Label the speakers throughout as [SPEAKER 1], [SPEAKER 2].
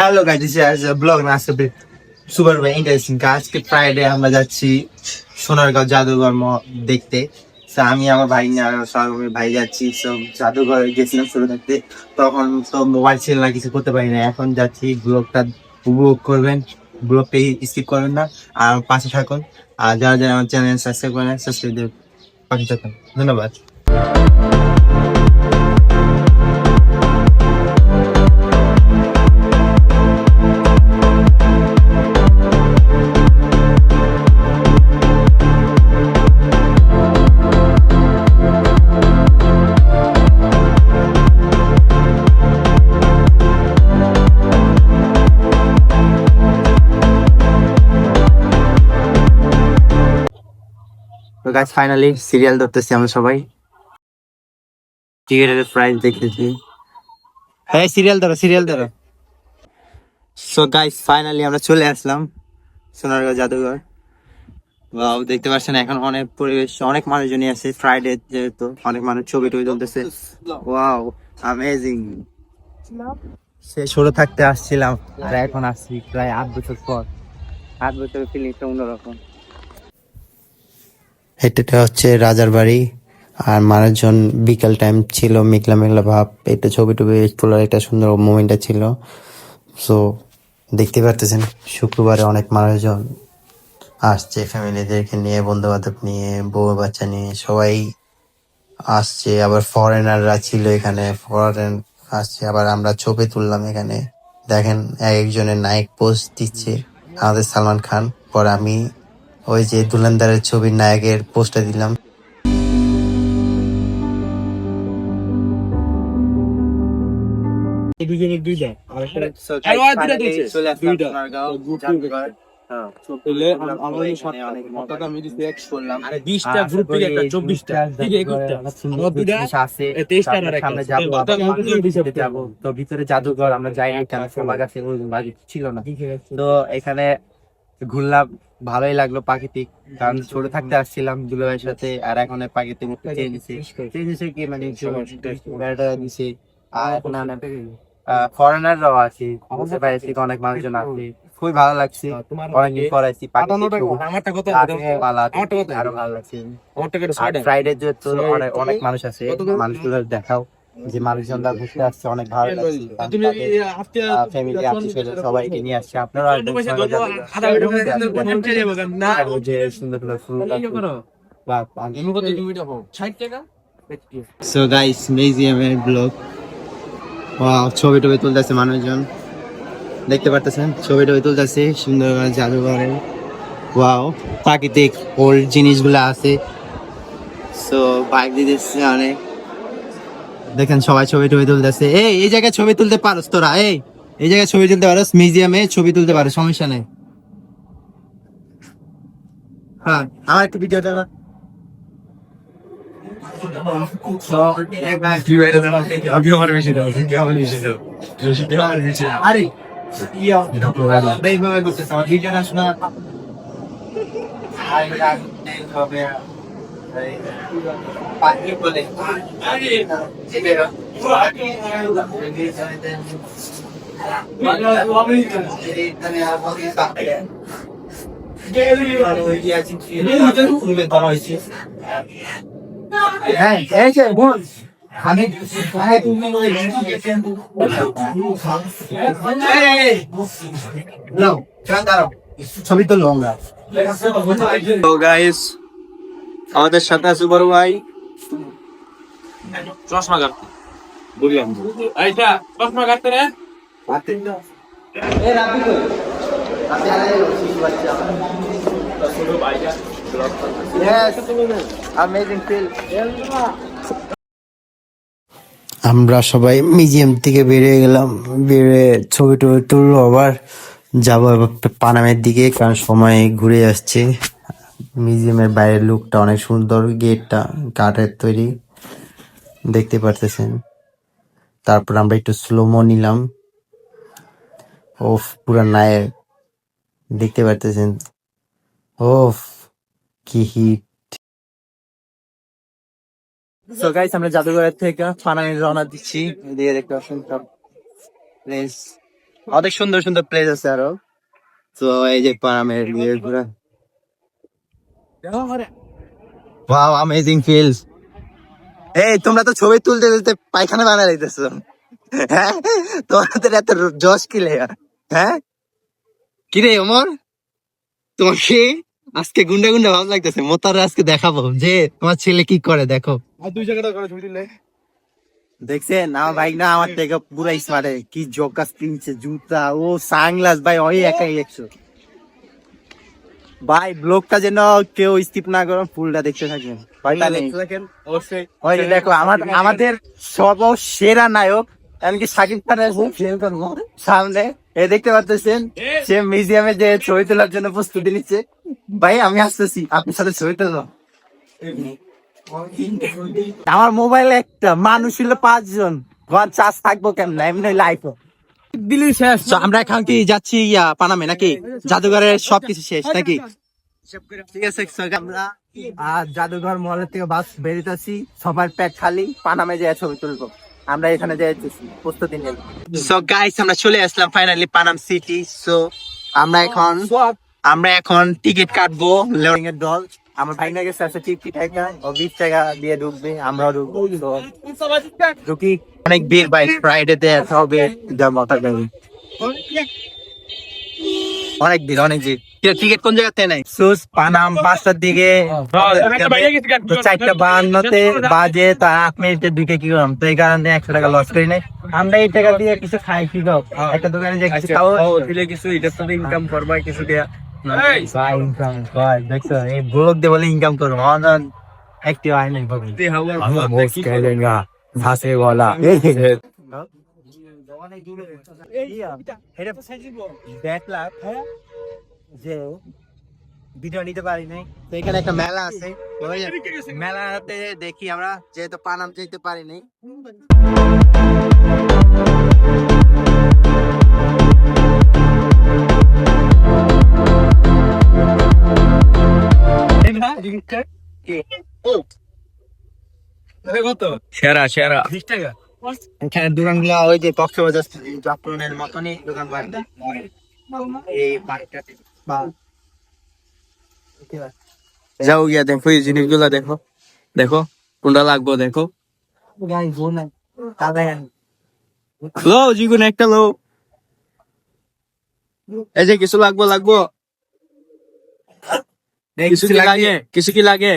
[SPEAKER 1] Hello guys this is vlog না আজকে super interesting আজকে ফ্রাইডে আমরা যাচ্ছি সোনারগাঁও জাদুঘর দেখতে। So, আমি আমার ভাই নিয়ে আর ভাই যাচ্ছি। সব জাদুঘর গেছিলাম শুরু থাকতে তখন তো মোবাইল ছিল না কিছু করতে পারি না। এখন যাচ্ছি ব্লগটা উপভোগ করবেন। ব্লগটা স্কিপ করবেন না। আর পাশে থাকুন। আর যারা যারা আমার চ্যানেল সাবস্ক্রাইব করেন সাবস্ক্রাইব পাশে থাকুন। ধন্যবাদ। গাছ ফাইনালি সিরিয়াল ধরতেছি আমরা সবাই। টিকিটের প্রাইস দেখতেছি হ্যাঁ সিরিয়াল ধরো সিরিয়াল ধরো। সো গাইস ফাইনালি আমরা চলে আসলাম সোনারগাঁও জাদুঘর। ওয়াও দেখতে পাচ্ছেন এখন অনেক পরিবেশ, অনেক মানুষজনই আছে। ফ্রাইডে যেহেতু, অনেক মানুষ ছবি টবি তুলতেছে। ওয়াও অ্যামেজিং সে ছোট থাকতে আসছিলাম, আর এখন আসছি প্রায় আট বছর পর। আট বছরের ফিলিংটা অন্যরকম।
[SPEAKER 2] এটা হচ্ছে রাজার বাড়ি আর মানুষজন বিকাল টাইম ছিল, মেঘলা মেঘলা ভাব এটা ছবি টবি তোলার একটা সুন্দর মোমেন্টটা ছিল। সো দেখতে পারতেছেন, শুক্রবারে অনেক মানুষজন আসছে ফ্যামিলিদেরকে নিয়ে বন্ধু বান্ধব নিয়ে, বউ বাচ্চা নিয়ে, সবাই আসছে। আবার ফরেনাররা ছিল এখানে ফরেন আসছে, আবার আমরা ছবি তুললাম এখানে। দেখেন, এক একজনের নায়ক পোস্ট দিচ্ছে। আমাদের সালমান খান, পর আমি ওই যে দুলান্দারের ছবির নায়কের পোস্টটা দিলাম।
[SPEAKER 3] দুইটা।
[SPEAKER 1] জাদুঘর। হ্যাঁ।
[SPEAKER 3] আরে একটা দুইটা
[SPEAKER 1] আবার
[SPEAKER 3] আমাদের
[SPEAKER 1] ভিতরে তো ভিতরে জাদুঘর আমরা যাই না কেন কাছে ওই বাড়ি ছিল না। তো এখানে ঘুরলাম ভালোই লাগল প্রাকৃতিক। কারণ ছোট থাকতে আসছিলাম দুলাভাইয়ের সাথে আর এখন প্রাকৃতিক চেঞ্জ হয়েছে কি মানে বেড়াটা দিছে আর এখন ফরেনাররাও আছে বুঝতে থেকে অনেক মানুষজন আছে। খুবই ভালো লাগছে। আছে,
[SPEAKER 3] আমারটা কত?
[SPEAKER 1] আরও ভালো লাগছে। ফ্রাইডে অনেক অনেক মানুষ আছে মানুষগুলো দেখাও। যে মানুষজনরা ঘুরতে আসছে অনেক ভালো লাগছে। ফ্যামিলি আত্মীয় সবাইকে নিয়ে আসছে। আপনারা যে সুন্দর সুন্দর ফুল সো গাইস মিউজিয়ামের ব্লগ ওয়াও ছবি টবি তুলতেছে মানুষজন। দেখতে পারতেছেন? ছবি টবি তুলতেছে সুন্দর জাদুঘরে। ওয়াও প্রাকৃতিক ওল্ড জিনিসগুলো আছে। সো বাইক দিতেছে অনেক। দেখেন সবাই ছবি টবি তুলতেছে এই এই জায়গায় ছবি তুলতে পারোস তোরা, এই এই জায়গায় ছবি তুলতে পারোস, মিউজিয়ামে ছবি তুলতে পারো সমস্যা নেই। হ্যাঁ আমার একটু আরে পাখি বলে হ্যাঁ এই যে বোন আমি ছবি তো লঙ্গা আমাদের সাথে আছে বড় ভাই।
[SPEAKER 3] চশমা কাট বুঝলাম এইটা চশমা কাটতে রে।
[SPEAKER 1] Amazing feel.
[SPEAKER 2] আমরা সবাই মিউজিয়াম থেকে বেরিয়ে গেলাম। বেরিয়ে ছবি টবি তুললো আবার। যাব পানামের দিকে কারণ সময় ঘুরে আসছে। মিউজিয়ামের বাইরের লুকটা অনেক সুন্দর, গেটটা, কাঠের তৈরি দেখতে পারতেছেন। তারপর আমরা একটু স্লোমো নিলাম। ওফ, পুরা নায়ের, দেখতে পারতেছেন। ওফ, কি হিট
[SPEAKER 1] সো গাইস আমরা জাদুঘরের থেকে পানানি রওনা দিচ্ছি। দেখতে পাচ্ছেন সব প্লেস অনেক সুন্দর সুন্দর প্লেস আছে আরও। তো এই যে পানামের ইয়ে ঘোরা ওয়াও অ্যামেজিং ফিলস এই তোমরা তো ছবি তুলতে তুলতে পায়খানা বানা লাইতেছো। হ্যাঁ? তোমাদের এত জশ কি লেগা হ্যাঁ? কি রে ওমর তোমাকে আজকে গুন্ডা গুন্ডা ভালো লাগতেছে। মোতার আজকে দেখাবো যে তোমার ছেলে কি করে দেখো।
[SPEAKER 3] আর দুই জায়গাটা করে ছবি তুললে।
[SPEAKER 1] দেখছেন? আমার বাইক না আমার থেকে পুরাই স্মার্টে কি জকাস কিনছে জুতা ও সানগ্লাস ভাই ওই একাই একশো। ভাই ব্লগটা যেন কেউ স্কিপ না করো ফুলটা দেখতে থাকবেন
[SPEAKER 3] অবশ্যই।
[SPEAKER 1] ওই দেখো আমাদের সব সেরা নায়ক এমনকি শাকিব খানের সামনে এ দেখতে পাচ্ছেন সে মিউজিয়ামে যে ছবি তোলার জন্য প্রস্তুতি নিচ্ছে। ভাই আমি আসতেছি আপনার সাথে ছবি তুলবো। আমার মোবাইল একটা মানুষ হলো পাঁচজন। ঘর চার্জ থাকব কেমন? এমনি লাইফ
[SPEAKER 3] দিলি শেষ
[SPEAKER 1] আমরা এখন কি যাচ্ছি ইয়া পানামে নাকি? জাদুঘরের সবকিছু শেষ নাকি? ঠিক আছে আমরা আর জাদুঘর মহলের থেকে বাস বেরিতেছি সবার পেট খালি পানামে যেয়ে ছবি তুলবো। আমরা এখানে যাইতেছি প্রস্তুতি নেই সো গাইস আমরা চলে আসলাম ফাইনালি পানাম সিটি সো আমরা এখন আমরা এখন টিকিট কাটবো লেওরিং এর দল আমার ভাই না গেছে আছে টিকিট টাকা ও বিশ টাকা দিয়ে ঢুকবে আমরাও ঢুকবো ঢুকি। অনেক ভিড় ভাই ফ্রাইডে তে হবে জমতা যাবে অনেক ভিড় অনেক ভিড়। টিকিট কোন জায়গাতে নাই? সুস পানাম পাঁচটার দিকে। চারটা বাহান্নতে বাজে তার আট কি করলাম? তো এই কারণে একশো টাকা লস করি নাই। আমরা এই টাকা দিয়ে কিছু খাই কি একটা দোকানে যে কিছু খাব।
[SPEAKER 3] কিছু ইনকাম করবা কিছু দিয়া।
[SPEAKER 1] ভাই ইনকাম কর দেখছ এই ব্লগ দিয়ে বলে ইনকাম করব অনন একটি হয় নাই বাবু
[SPEAKER 2] ভাসে বলা।
[SPEAKER 1] দেখলাম যে ভিডিও নিতে পারি নাই। তো এখানে একটা মেলা আছে। মেলাতে দেখি আমরা যেহেতু পানাম যেতে পারি নাই।
[SPEAKER 3] কত? সেরা সেরা। বিশ টাকা।
[SPEAKER 1] এখানে দোকানগুলো ওই যে কক্সবাজার জাফরনের মতনই দোকান এই বাড়িটাতে। বা।
[SPEAKER 3] যাও গিয়া দেখো এই জিনিসগুলো দেখো। দেখো কোনটা লাগবো দেখো। লো যেকোনো একটা লো। এই যে কিছু লাগবো লাগবো। কিছু কি লাগে? কিছু কি লাগে?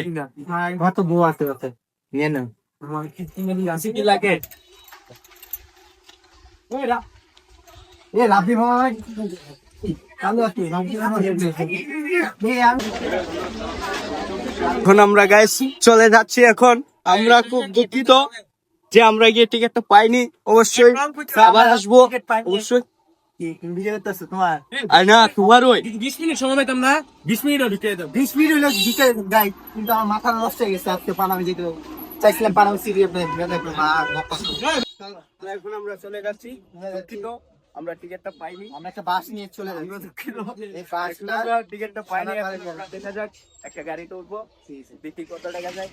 [SPEAKER 1] কত বউ আছে ওতে। নিয়ে নাও
[SPEAKER 3] কিছু কি লাগে?
[SPEAKER 1] এ রাবি মামা কালো আছে রাবি মামা
[SPEAKER 3] এখন আমরা গাইস চলে যাচ্ছি এখন। আমরা খুব দুঃখিত যে আমরা গিয়ে টিকিটটা পাইনি। অবশ্যই আবার আসব। অবশ্যই।
[SPEAKER 1] ভিডিও করতেছো তোমার
[SPEAKER 3] আর না তোমার ওই
[SPEAKER 4] বিশ মিনিট সময় পেতাম না বিশ মিনিটও ঢুকে যেতাম
[SPEAKER 1] বিশ মিনিট হইল দিতে গাই কিন্তু আমার মাথা নষ্ট হয়ে গেছে আজকে পানামে যেতে চাইছিলাম পানামে সিরিয়াল
[SPEAKER 3] এখন আমরা চলে যাচ্ছি দুঃখিত আমরা টিকিটটা পাইনি।
[SPEAKER 1] আমরা একটা বাস নিয়ে চলে যাই এই বাসটা
[SPEAKER 3] আমরা টিকিটটা পাইনি দেখা যাক একটা গাড়িতে উঠবো দেখি কত টাকা যায়।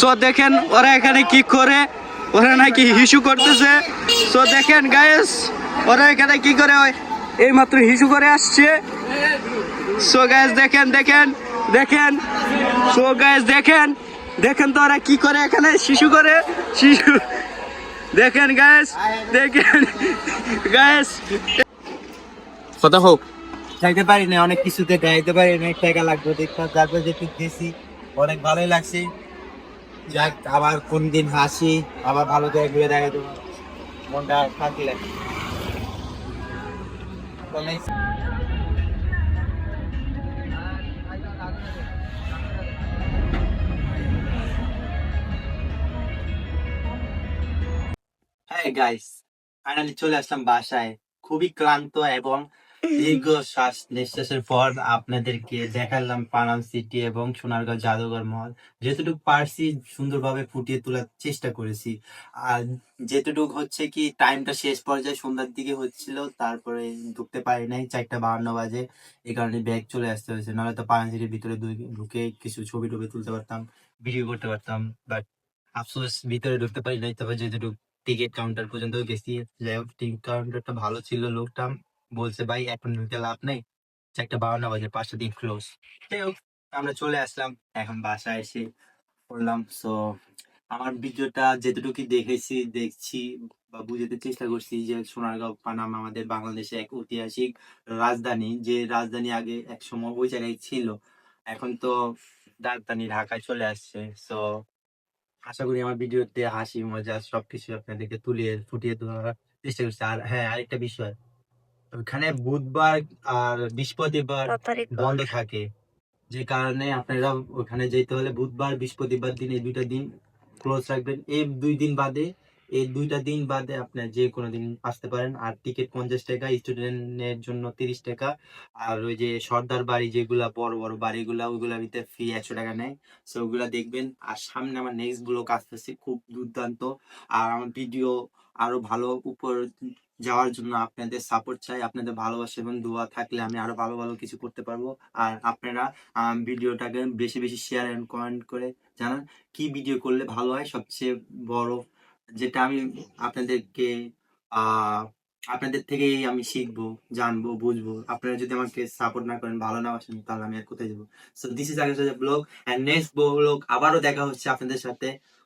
[SPEAKER 3] সো দেখেন ওরা এখানে কি করে? ওরা নাকি হিসু করতেছে। সো দেখেন গায়েস ওরা এখানে কি করে? ওই এই মাত্র হিসু করে আসছে। সো গায়েস দেখেন দেখেন দেখেন। সো গায়েস দেখেন দেখেন তো ওরা কি করে এখানে? শিশু করে? শিশু। দেখেন গায়েস দেখেন গায়েস কথা হোক।
[SPEAKER 1] যাইতে পারি না অনেক কিছুতে যাইতে পারি না টাকা লাগবে দেখতে তারপর যেতে গেছি। অনেক ভালোই লাগছে। যাক, আবার কোন দিন হাসি আবার ভালো জায়গায় ঘুরে দেখা দেবো মনটা শান্তি লাগে। তো next- হ্যাঁ গাইস ফাইনালি চলে আসলাম বাসায়। খুবই ক্লান্ত এবং দীর্ঘ শ্বাস নিঃশ্বাসের পর আপনাদেরকে দেখালাম পানাম সিটি এবং সোনারগাঁও জাদুঘর মহল। যেতটুকু পারছি সুন্দরভাবে ফুটিয়ে তোলার চেষ্টা করেছি। আর যেতটুকু হচ্ছে কি টাইমটা শেষ পর্যায়ে সন্ধ্যার দিকে হচ্ছিল, তারপরে ঢুকতে পারি নাই, চারটা বাহান্ন বাজে। এই কারণে ব্যাগ চলে আসতে হয়েছে, নাহলে তো পানাম সিটির ভিতরে ঢুকে কিছু ছবি টবি তুলতে পারতাম ভিডিও করতে পারতাম বাট আফসোস ভিতরে ঢুকতে পারি নাই, তবে যেটুকু টিকিট কাউন্টার পর্যন্ত গেছি। যাই হোক টিকিট কাউন্টারটা ভালো ছিল লোকটা। বলছে, ভাই, এখন নিতে লাভ নেই। চারটা বারোটা বাজে, পাঁচটা দিন ক্লোজ যাই হোক, আমরা চলে আসলাম। এখন বাসায় এসে করলাম সো আমার ভিডিওটা যেটুকু দেখেছি, দেখছি বা বুঝতে চেষ্টা করছি যে সোনারগাঁও, পানাম আমাদের বাংলাদেশে এক ঐতিহাসিক রাজধানী, যে রাজধানী আগে এক সময় ওই জায়গায় ছিল। এখন তো রাজধানী ঢাকায় চলে আসছে। সো আশা করি আমার ভিডিওতে হাসি, মজা, সবকিছু আপনাদেরকে তুলিয়ে ফুটিয়ে তোলার চেষ্টা করছি। আর হ্যাঁ আরেকটা বিষয়। ওখানে বুধবার আর বৃহস্পতিবার বন্ধ থাকে। যে কারণে আপনারা ওখানে যেতে হলে বুধবার বৃহস্পতিবার দিন এই দুইটা দিন ক্লোজ রাখবেন। এই দুই দিন বাদে এই দুইটা দিন বাদে আপনার যে কোনো দিন আসতে পারেন। আর টিকিট পঞ্চাশ টাকা স্টুডেন্টের জন্য তিরিশ টাকা। আর ওই যে সর্দার বাড়ি যেগুলা বড় বড় বাড়িগুলা ওইগুলা ভিতরে ফি একশো টাকা নেয়। সো ওগুলা দেখবেন। আর সামনে আমার নেক্সট ব্লগ আসতেছে খুব দুর্দান্ত। আর আমার ভিডিও আরও ভালো উপর যাওয়ার জন্য আপনাদের সাপোর্ট চাই, আপনাদের ভালোবাসা এবং দোয়া থাকলে আমি আরও ভালো ভালো কিছু করতে পারব। আর আপনারা ভিডিওটাকে বেশি বেশি শেয়ার এন্ড কমেন্ট করে জানান, কি ভিডিও করলে ভালো হয়? সবচেয়ে বড় যেটা আমি আপনাদেরকে আপনাদের থেকেই আমি শিখব, জানব, বুঝব। আপনারা যদি আমাকে সাপোর্ট না করেন, ভালো না বাসেন, তাহলে আমি আর কোথায় যাব? সো দিস ইজ আগের ব্লগ এন্ড নেক্সট ব্লগ আবারও দেখা হচ্ছে আপনাদের সাথে।